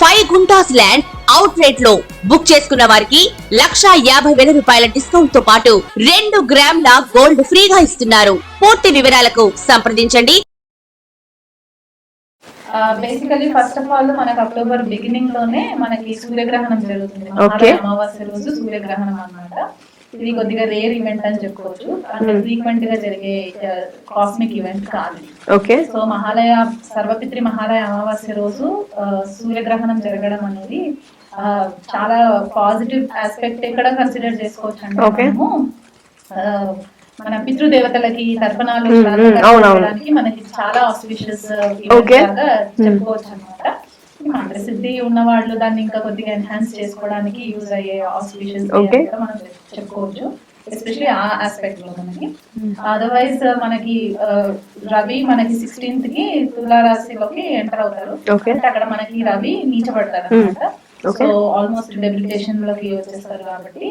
Five guntas land out రేట్లో book చేసుకున్న వారికి లక్షా యాభై వేల రూపాయల డిస్కౌంట్తో పాటు రెండు గ్రాముల గోల్డ్ ఫ్రీగా ఇస్తున్నారు. పూర్తి వివరాలకు సంప్రదించండి. బేసికలీ ఫస్ట్ ఆఫ్ ఆల్ మనకు అక్టోబర్ బిగినింగ్లోనే మనకి సూర్యగ్రహణం జరుగుతుంది. అమావాస్య రోజు సూర్యగ్రహణం అన్నమాట. ఇది కొద్దిగా రేర్ ఈవెంట్ అని చెప్పుకోవచ్చు. అంటే ఫ్రీక్వెంట్గా జరిగే కాస్మిక్ ఈవెంట్ కాదు. ఓకే సో మహాలయ సర్వపిత్రి మహాలయ అమావాస్య రోజు సూర్యగ్రహణం జరగడం అనేది చాలా పాజిటివ్ ఆస్పెక్ట్ ఎక్కడ కన్సిడర్ చేసుకోవచ్చు అంటే మన పితృదేవతలకి తర్పణాలు Mm, mm, అవునవును. చేయడానికి మనకి చాలా ఆస్పిషియస్ చెప్పుకోవచ్చు అనమాట మంత్రసిద్ధి ఉన్న వాళ్ళు దాన్ని ఇంకా కొద్దిగా ఎన్హాన్స్ చేసుకోవడానికి యూజ్ అయ్యే. మనం చెప్పుకోవచ్చు ఎస్పెషల్లీ ఆ ఆస్పెక్ట్లో మనకి అదర్వైజ్ మనకి ఆ, రవి మనకి సిక్స్టీన్త్కి తులారాశిలోకి ఎంటర్ అవుతారు. అంటే అక్కడ మనకి రవి నీచబడతారు. అనమాట. సో ఆల్మోస్ట్ డెబిలిటేషన్లోకి వచ్చేస్తారు కాబట్టి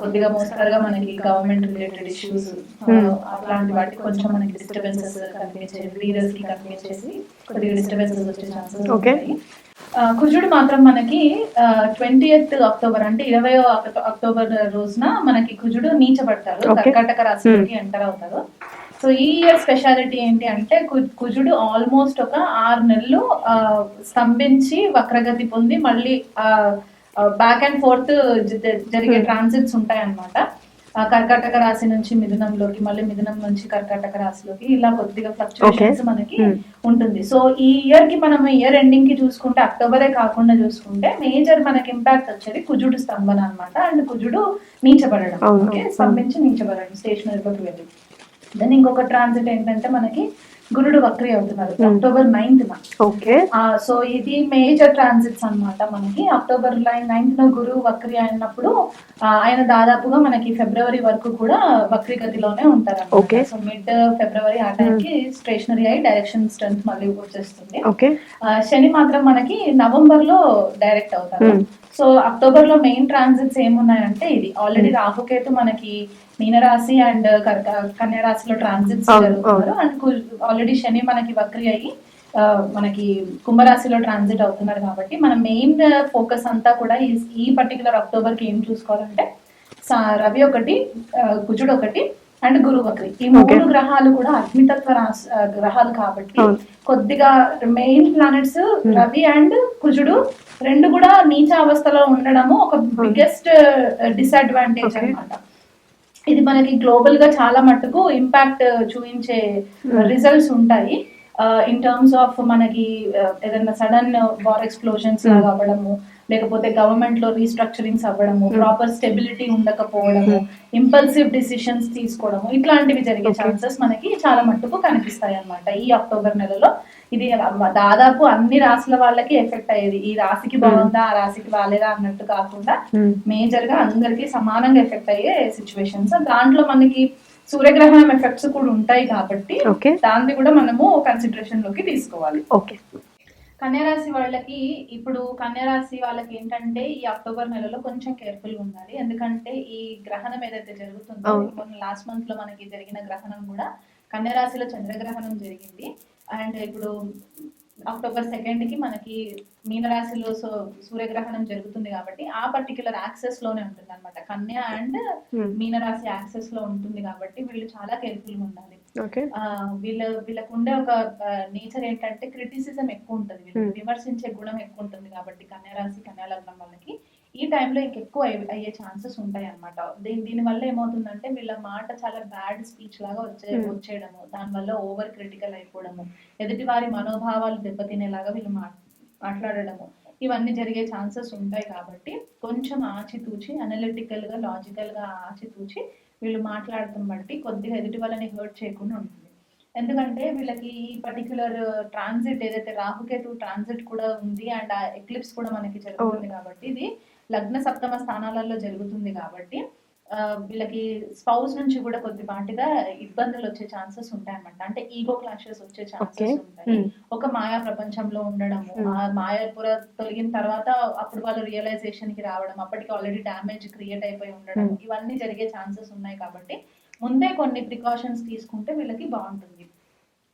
కొద్దిగా మోస్తారుగా మనకి గవర్నమెంట్ రిలేటెడ్ ఇష్యూస్ Hmm. అట్లాంటి వాటికి కొంచెం మనకి డిస్టర్బెన్సెస్ కనిపించే లీడర్స్కి కనిపించేసి కొద్దిగా డిస్టర్బెన్సెస్ వచ్చే ఛాన్సెస్. ఉంటాయి కుజుడు మాత్రం మనకి ట్వంటీ అక్టోబర్ అంటే ఇరవై అక్టోబర్ రోజున మనకి కుజుడు నీచబడతారు. కర్కాటక రాశిలోకి ఎంటర్ అవుతారు సో ఈ ఇయర్ స్పెషాలిటీ ఏంటి అంటే కుజుడు ఆల్మోస్ట్ ఒక ఆరు నెలలు ఆ, స్తంభించి వక్రగతి పొంది మళ్ళీ బ్యాక్ అండ్ ఫోర్త్ జరిగే Hmm. ట్రాన్సిట్స్ ఉంటాయి అనమాట కర్కాటక రాశి నుంచి మిథునంలోకి మళ్ళీ మిథునం నుంచి కర్కాటక రాశిలోకి ఇలా కొద్దిగా ఫ్లక్చుయేషన్స్ మనకి Hmm. ఉంటుంది. సో ఈ ఇయర్కి మనం ఇయర్ ఎండింగ్కి చూసుకుంటే అక్టోబరే కాకుండా చూసుకుంటే మేజర్ మనకి ఇంపాక్ట్ వచ్చేది కుజుడు స్తంభన అన్నమాట. అండ్ కుజుడు నీచబడడం. ఓకే స్తంభించి నీచబడడం స్టేషనరీలోకి వెళ్ళి. దెన్ ఇంకొక ట్రాన్సిట్ ఏంటంటే మనకి గురుడు వక్రి అవుతున్నారు. Hmm. October ninth okay so ఇది మేజర్ ట్రాన్సిట్స్ అన్నమాట మనకి. అక్టోబర్ నైన్త్లో గురువు వక్రి అయినప్పుడు ఆయన దాదాపుగా మనకి ఫిబ్రవరి వరకు కూడా వక్రి గతిలోనే ఉంటారు Okay. సో మిడ్ ఫిబ్రవరి ఆ టైంకి స్టేషనరీ అయి డైరెక్షన్ స్ట్రెంత్ మళ్ళీ వచ్చేస్తుంది. ఓకే శని మాత్రం మనకి నవంబర్లో డైరెక్ట్ అవుతారు. Hmm. సో అక్టోబర్లో మెయిన్ ట్రాన్సిట్స్ ఏమున్నాయంటే ఇది. ఆల్రెడీ రాహుకేతు మనకి మీనరాశి అండ్ కన్యా రాశిలో ట్రాన్సిట్స్ జరుగుతున్నారు అండ్ ఆల్రెడీ శని మనకి వక్రి అయ్యి మనకి కుంభరాశిలో ట్రాన్సిట్ అవుతున్నారు కాబట్టి మన మెయిన్ ఫోకస్ అంతా కూడా ఈ ఈ పర్టికులర్ అక్టోబర్కి ఏం చూసుకోవాలంటే రవి ఒకటి కుజుడు ఒకటి అండ్ గురువు ఒకటి ఈ మూడు. గ్రహాలు కూడా అగ్నితత్వ గ్రహాలు కాబట్టి. కొద్దిగా మెయిన్ ప్లానెట్స్ రవి అండ్ కుజుడు రెండు కూడా నీచ అవస్థలో ఉండడము ఒక బిగ్గెస్ట్ డిసడ్వాంటేజ్ Okay. ఇది మనకి గ్లోబల్గా చాలా మట్టుకు ఇంపాక్ట్ చూపించే రిజల్ట్స్ ఉంటాయి. ఇన్ టర్మ్స్ ఆఫ్ మనకి uh, ఏదైనా సడన్ వార్ ఎక్స్ప్లోజన్స్ Hmm. అవ్వడము లేకపోతే గవర్నమెంట్లో రీస్ట్రక్చరింగ్స్ అవ్వడము ప్రాపర్ స్టెబిలిటీ ఉండకపోవడము ఇంపల్సివ్ డిసిషన్స్ తీసుకోవడము ఇట్లాంటివి జరిగే. ఛాన్సెస్ మనకి చాలా మట్టుకు కనిపిస్తాయి అన్నమాట ఈ అక్టోబర్ నెలలో. ఇది దాదాపు అన్ని రాశుల వాళ్ళకి ఎఫెక్ట్ అయ్యేది. ఈ రాశికి బాగుందా ఆ రాశికి బాగాలేదా అన్నట్టు కాకుండా మేజర్గా అందరికి సమానంగా ఎఫెక్ట్ అయ్యే సిచ్యువేషన్స్ దాంట్లో మనకి సూర్యగ్రహణం ఎఫెక్ట్స్ కూడా ఉంటాయి కాబట్టి దాన్ని కూడా మనము కన్సిడరేషన్లోకి తీసుకోవాలి. ఓకే కన్యారాశి వాళ్ళకి ఇప్పుడు కన్యారాశి వాళ్ళకి ఏంటంటే ఈ అక్టోబర్ నెలలో కొంచెం కేర్ఫుల్గా ఉండాలి. ఎందుకంటే ఈ గ్రహణం ఏదైతే జరుగుతుందో. మొన్న లాస్ట్ మంత్లో మనకి జరిగిన గ్రహణం కూడా కన్యారాశిలో చంద్రగ్రహణం జరిగింది. అండ్ ఇప్పుడు అక్టోబర్ సెకండ్కి మనకి మీనరాశిలో సో సూర్యగ్రహణం జరుగుతుంది కాబట్టి ఆ పర్టికులర్ యాక్సెస్లోనే ఉంటుంది అనమాట కన్యా అండ్ మీనరాశి యాక్సెస్లో ఉంటుంది కాబట్టి వీళ్ళు చాలా కేర్ఫుల్గా ఉండాలి. వీళ్ళ వీళ్ళకు ఉండే ఒక నేచర్ ఏంటంటే క్రిటిసిజం ఎక్కువ ఉంటుంది. Hmm. విమర్శించే గుణం ఎక్కువ ఉంటుంది కాబట్టి కన్యా రాశి కన్యా లగ్నం వాళ్ళకి. ఈ టైంలో ఇంకెక్కువ అయ్యే- అయ్యే ఛాన్సెస్ ఉంటాయి అనమాట దీని దీని వల్ల ఏమవుతుందంటే వీళ్ళ మాట చాలా బ్యాడ్ స్పీచ్ లాగా వచ్చే. వచ్చేయడము. దానివల్ల ఓవర్ క్రిటికల్ అయిపోవడము. ఎదుటి వారి మనోభావాలు దెబ్బతినేలాగా వీళ్ళు మా మాట్లాడడము. ఇవన్నీ జరిగే ఛాన్సెస్ ఉంటాయి కాబట్టి కొంచెం ఆచితూచి అనలిటికల్గా లాజికల్గా ఆచితూచి వీళ్ళు మాట్లాడటం బట్టి కొద్దిగా ఎదుటి వాళ్ళని హర్ట్ చేయకుండా ఉంటుంది. ఎందుకంటే వీళ్ళకి ఈ పర్టికులర్ ట్రాన్సిట్ ఏదైతే రాహుకేతు ట్రాన్సిట్ కూడా ఉంది అండ్ ఆ ఎక్లిప్స్ కూడా మనకి జరుగుతుంది కాబట్టి ఇది లగ్న సప్తమ స్థానాలలో జరుగుతుంది కాబట్టి వీళ్ళకి స్పౌస్ నుంచి కూడా కొద్దిపాటిగా ఇబ్బందులు వచ్చే ఛాన్సెస్ ఉంటాయి అన్నమాట అంటే ఈగో క్లాషెస్ వచ్చే ఛాన్సెస్ ఉంటాయి. ఒక మాయా ప్రపంచంలో ఉండడము Hmm. ఆ మాయాపుర తొలగిన తర్వాత అప్పుడు వాళ్ళు రియలైజేషన్కి రావడం అప్పటికి ఆల్రెడీ డ్యామేజ్ క్రియేట్ అయిపోయి ఉండడం. ఇవన్నీ జరిగే ఛాన్సెస్ ఉన్నాయి కాబట్టి ముందే కొన్ని ప్రికాషన్స్ తీసుకుంటే వీళ్ళకి బాగుంటుంది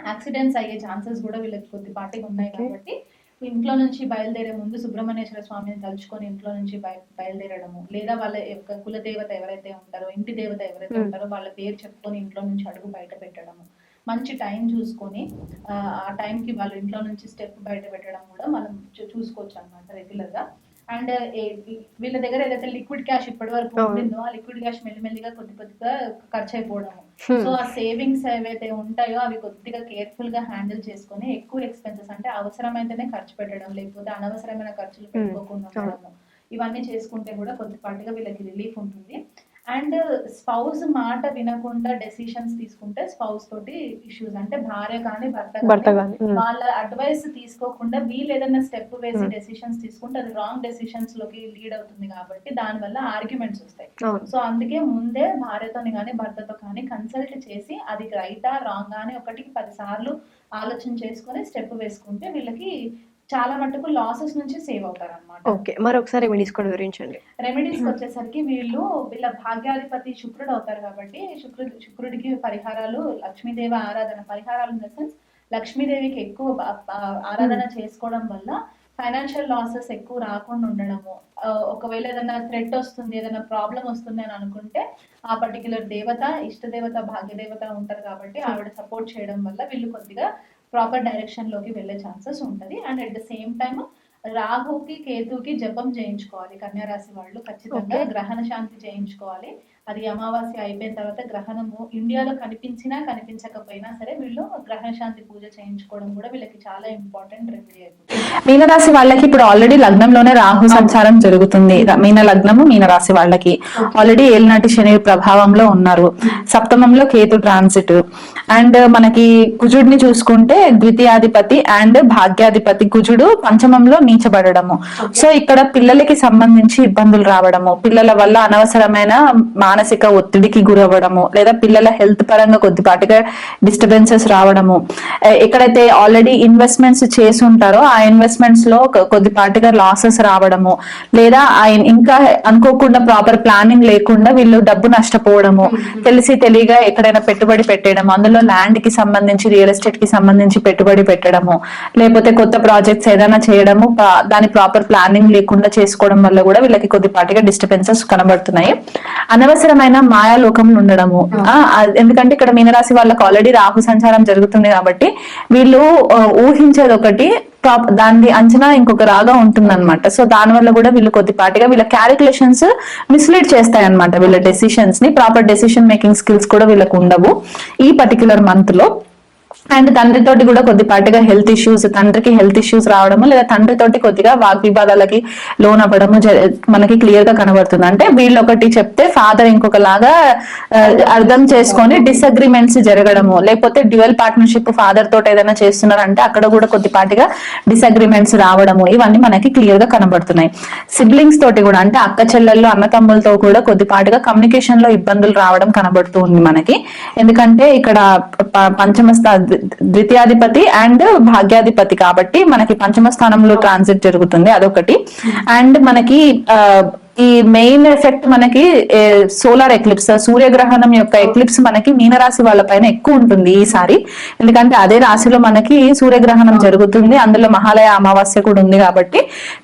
యాక్సిడెంట్స్ అయ్యే ఛాన్సెస్ కూడా వీళ్ళకి కొద్దిపాటిగా ఉన్నాయి. కాబట్టి ఇంట్లో నుంచి బయలుదేరే ముందు సుబ్రహ్మణ్యేశ్వర స్వామిని తలుచుకొని ఇంట్లో నుంచి బయ బయలుదేరడము. లేదా వాళ్ళ యొక్క కులదేవత ఎవరైతే ఉంటారో ఇంటి దేవత ఎవరైతే. ఉంటారో వాళ్ళ పేరు చెప్పుకొని ఇంట్లో నుంచి అడుగు బయట పెట్టడము. మంచి టైం చూసుకొని ఆ, టైంకి వాళ్ళు ఇంట్లో నుంచి స్టెప్ బయట పెట్టడం కూడా మనం చూసుకోవచ్చు అనమాట రెగ్యులర్గా అండ్ వీళ్ళ దగ్గర ఏదైతే లిక్విడ్ క్యాష్ ఇప్పటి వరకు. ఉండిందో ఆ లిక్విడ్ క్యాష్ మెల్లిమెల్లిగా కొద్ది కొద్దిగా ఖర్చు అయిపోవడము. సో ఆ సేవింగ్స్ ఏవైతే ఉంటాయో అవి కొద్దిగా కేర్ఫుల్గా హ్యాండిల్ చేసుకొని ఎక్కువ ఎక్స్పెన్సెస్ అంటే అవసరమైతేనే ఖర్చు పెట్టడం లేకపోతే అనవసరమైన ఖర్చులు పెట్టుకోకుండా ఇవన్నీ చేసుకుంటే కూడా కొద్దిపాటిగా వీళ్ళకి రిలీఫ్ ఉంటుంది. అండ్ స్పౌస్ మాట వినకుండా డెసిషన్స్ తీసుకుంటే స్పౌస్ తోటి ఇష్యూస్ అంటే భార్య కానీ భర్త కానీ. వాళ్ళ అడ్వైస్ తీసుకోకుండా వీళ్ళు ఏదైనా స్టెప్ వేసి. డెసిషన్స్ తీసుకుంటే అది రాంగ్ డెసిషన్స్లోకి లీడ్ అవుతుంది కాబట్టి దాని వల్ల ఆర్గ్యుమెంట్స్ వస్తాయి సో అందుకే ముందే భార్యతోని కానీ భర్తతో కానీ కన్సల్ట్ చేసి అది రైటా రాంగ్ అని ఒకటికి పది సార్లు ఆలోచన చేసుకొని స్టెప్ వేసుకుంటే వీళ్ళకి చాలా మటుకు లాసెస్ నుంచి సేవ్ అవుతారు అనమాట ఓకే మరొకసారి రెమెడీస్ కూడా వివరించండి. రెమెడీస్ వచ్చేసరికి వీళ్ళు వీళ్ళ భాగ్యాధిపతి శుక్రుడు అవుతారు కాబట్టి శుక్రుడు శుక్రుడికి పరిహారాలు లక్ష్మీదేవి ఆరాధన పరిహారాలు ఇన్ ద సెన్స్ లక్ష్మీదేవికి ఎక్కువ ఆరాధన చేసుకోవడం వల్ల ఫైనాన్షియల్ లాసెస్ ఎక్కువ రాకుండా ఉండడము. ఒకవేళ ఏదైనా థ్రెట్ వస్తుంది ఏదైనా ప్రాబ్లం వస్తుంది అని అనుకుంటే ఆ పర్టికులర్ దేవత ఇష్ట దేవత భాగ్య దేవత ఉంటారు కాబట్టి ఆవిడ సపోర్ట్ చేయడం వల్ల వీళ్ళు కొద్దిగా ప్రాపర్ డైరెక్షన్లోకి వెళ్ళే ఛాన్సెస్ ఉంటది. And at the same time రాహుకి కేతుకి జపం చేయించుకోవాలి. కన్యా రాశి వాళ్ళు ఖచ్చితంగా. గ్రహణ శాంతి చేయించుకోవాలి. అది అమావాస్య అయిపోయిన తర్వాత గ్రహణము ఇండియాలో కనిపించినా కనిపించకపోయినా సరే వీళ్ళు గ్రహణ శాంతి పూజ చేయించుకోవడం కూడా వీళ్ళకి చాలా ఇంపార్టెంట్ రెమెడీ అయిపోతుంది. మీనరాశి వాళ్ళకి ఇప్పుడు ఆల్రెడీ లగ్నంలోనే రాహు సంచారం జరుగుతుంది. మీన లగ్నము మీనరాశి వాళ్ళకి. ఆల్రెడీ ఏలినాటి శని ప్రభావంలో ఉన్నారు. సప్తమంలో కేతు ట్రాన్సిట్ అండ్ మనకి కుజుడిని చూసుకుంటే ద్వితీయాధిపతి అండ్ భాగ్యాధిపతి కుజుడు పంచమంలో నీచబడము సో ఇక్కడ పిల్లలకి సంబంధించి ఇబ్బందులు రావడము. పిల్లల వల్ల అనవసరమైన మానసిక ఒత్తిడికి గురవ్వడము లేదా పిల్లల హెల్త్ పరంగా కొద్దిపాటిగా డిస్టర్బెన్సెస్ రావడము. ఎక్కడైతే ఆల్రెడీ ఇన్వెస్ట్మెంట్స్ చేసి ఉంటారో ఆ ఇన్వెస్ట్మెంట్స్లో కొద్దిపాటిగా లాసెస్ రావడము. లేదా ఇంకా అనుకోకుండా ప్రాపర్ ప్లానింగ్ లేకుండా వీళ్ళు డబ్బు నష్టపోవడము. తెలిసి తెలియగా ఎక్కడైనా పెట్టుబడి పెట్టడం అందులో ల్యాండ్కి సంబంధించి రియల్ ఎస్టేట్కి సంబంధించి పెట్టుబడి పెట్టడము. లేకపోతే కొత్త ప్రాజెక్ట్స్ ఏదైనా చేయడము. దాని ప్రాపర్ ప్లానింగ్ లేకుండా చేసుకోవడం వల్ల కూడా వీళ్ళకి కొద్దిపాటిగా డిస్టర్బెన్సెస్ కనబడుతున్నాయి. అనవసరమైన మాయాలోకంలో ఉండడము ఎందుకంటే ఇక్కడ మీనరాశి వాళ్ళకి ఆల్రెడీ రాహు సంచారం జరుగుతుంది కాబట్టి వీళ్ళు ఊహించేది ఒకటి దాని అంచనా ఇంకొక రాగా ఉంటుందన్నమాట. సో దాని వల్ల కూడా వీళ్ళు కొద్దిపాటిగా వీళ్ళ క్యాలిక్యులేషన్స్ మిస్లీడ్ చేస్తాయి అనమాట వీళ్ళ డెసిషన్స్ని. ప్రాపర్ డెసిషన్ మేకింగ్ స్కిల్స్ కూడా వీళ్ళకు ఉండవు ఈ పర్టికులర్ మంత్లో. అండ్ తండ్రితోటి కూడా కొద్దిపాటిగా హెల్త్ ఇష్యూస్ తండ్రికి హెల్త్ ఇష్యూస్ రావడము లేదా తండ్రితోటి కొద్దిగా వాగ్వివాదాలకి లోన్ అవ్వడము జ- మనకి క్లియర్గా కనబడుతుంది. అంటే వీళ్ళు ఒకటి చెప్తే ఫాదర్ ఇంకొకలాగా అర్థం చేసుకొని డిసగ్రిమెంట్స్ జరగడము లేకపోతే డ్యువల్ పార్ట్నర్షిప్ ఫాదర్ తోటి ఏదైనా చేస్తున్నారంటే అక్కడ కూడా కొద్దిపాటిగా డిసగ్రిమెంట్స్ రావడము ఇవన్నీ మనకి క్లియర్గా కనబడుతున్నాయి. సిబ్లింగ్స్ తోటి కూడా అంటే అక్క చెల్లెళ్ళు అన్నతమ్ములతో కూడా కొద్దిపాటిగా కమ్యూనికేషన్లో ఇబ్బందులు రావడం కనబడుతుంది మనకి. ఎందుకంటే ఇక్కడ ప- ద్వితీయాధిపతి అండ్ భాగ్యాధిపతి కాబట్టి మనకి పంచమ స్థానంలో ట్రాన్సిట్ జరుగుతుంది అదొకటి. అండ్ మనకి ఆ, ఈ మెయిన్ ఎఫెక్ట్ మనకి సోలార్ ఎక్లిప్స్ సూర్యగ్రహణం యొక్క ఎక్లిప్స్ మనకి మీనరాశి వాళ్ళ పైన ఎక్కువ ఉంటుంది ఈసారి. ఎందుకంటే అదే రాశిలో మనకి సూర్యగ్రహణం జరుగుతుంది అందులో మహాలయ అమావాస్య కూడా ఉంది కాబట్టి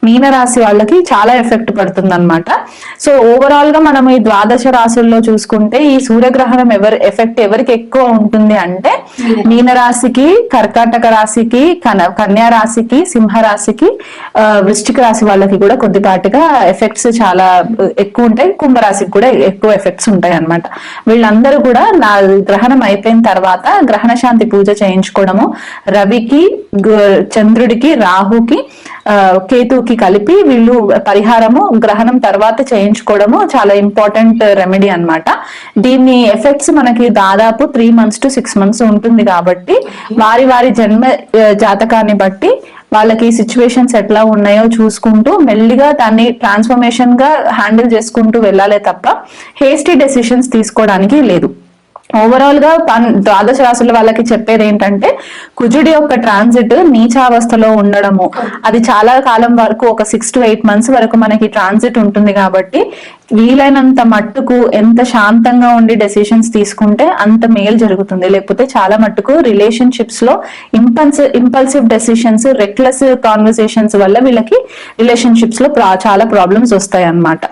మీనరాశి వాళ్ళకి చాలా ఎఫెక్ట్ పడుతుంది అనమాట సో ఓవరాల్గా మనం ఈ ద్వాదశ రాశుల్లో చూసుకుంటే ఈ సూర్యగ్రహణం ఎవరి ఎఫెక్ట్ ఎవరికి ఎక్కువ ఉంటుంది అంటే మీనరాశికి కర్కాటక రాశికి కన కన్యా రాశికి సింహ రాశికి వృశ్చిక రాశి వాళ్ళకి కూడా కొద్దిపాటిగా ఎఫెక్ట్స్ చాలా ఎక్కువ ఉంటాయి. కుంభరాశికి కూడా ఎక్కువ ఎఫెక్ట్స్ ఉంటాయి అన్నమాట. వీళ్ళందరూ కూడా నా గ్రహణం అయిపోయిన తర్వాత గ్రహణ శాంతి పూజ చేయించుకోవడము రవికి చంద్రుడికి రాహుకి ఆ, కేతువుకి కలిపి వీళ్ళు పరిహారము గ్రహణం తర్వాత చేయించుకోవడము చాలా ఇంపార్టెంట్ రెమెడీ అన్నమాట. దీని ఎఫెక్ట్స్ మనకి దాదాపు three months to six months ఉంటుంది కాబట్టి వారి వారి జన్మ జాతకాన్ని బట్టి వాళ్ళకి సిచ్యువేషన్స్ ఎట్లా ఉన్నాయో చూసుకుంటూ మెల్లిగా దాన్ని ట్రాన్స్ఫర్మేషన్గా హ్యాండిల్ చేసుకుంటూ వెళ్ళాలే తప్ప హేస్టీ డెసిషన్స్ తీసుకోవడానికి లేదు. ఓవరాల్గా పన్ ద్వాదశ రాశుల వాళ్ళకి చెప్పేది ఏంటంటే కుజుడి యొక్క ట్రాన్సిట్ నీచావస్థలో ఉండడము. అది చాలా కాలం వరకు ఒక సిక్స్ టు ఎయిట్ మంత్స్ వరకు మనకి ట్రాన్సిట్ ఉంటుంది కాబట్టి వీలైనంత మట్టుకు ఎంత శాంతంగా ఉండి డెసిషన్స్ తీసుకుంటే అంత మేలు జరుగుతుంది. లేకపోతే చాలా మట్టుకు రిలేషన్షిప్స్లో impulse impulsive decisions reckless conversations వల్ల వీళ్ళకి రిలేషన్షిప్స్లో ప్రా- చాలా ప్రాబ్లమ్స్ వస్తాయి అన్నమాట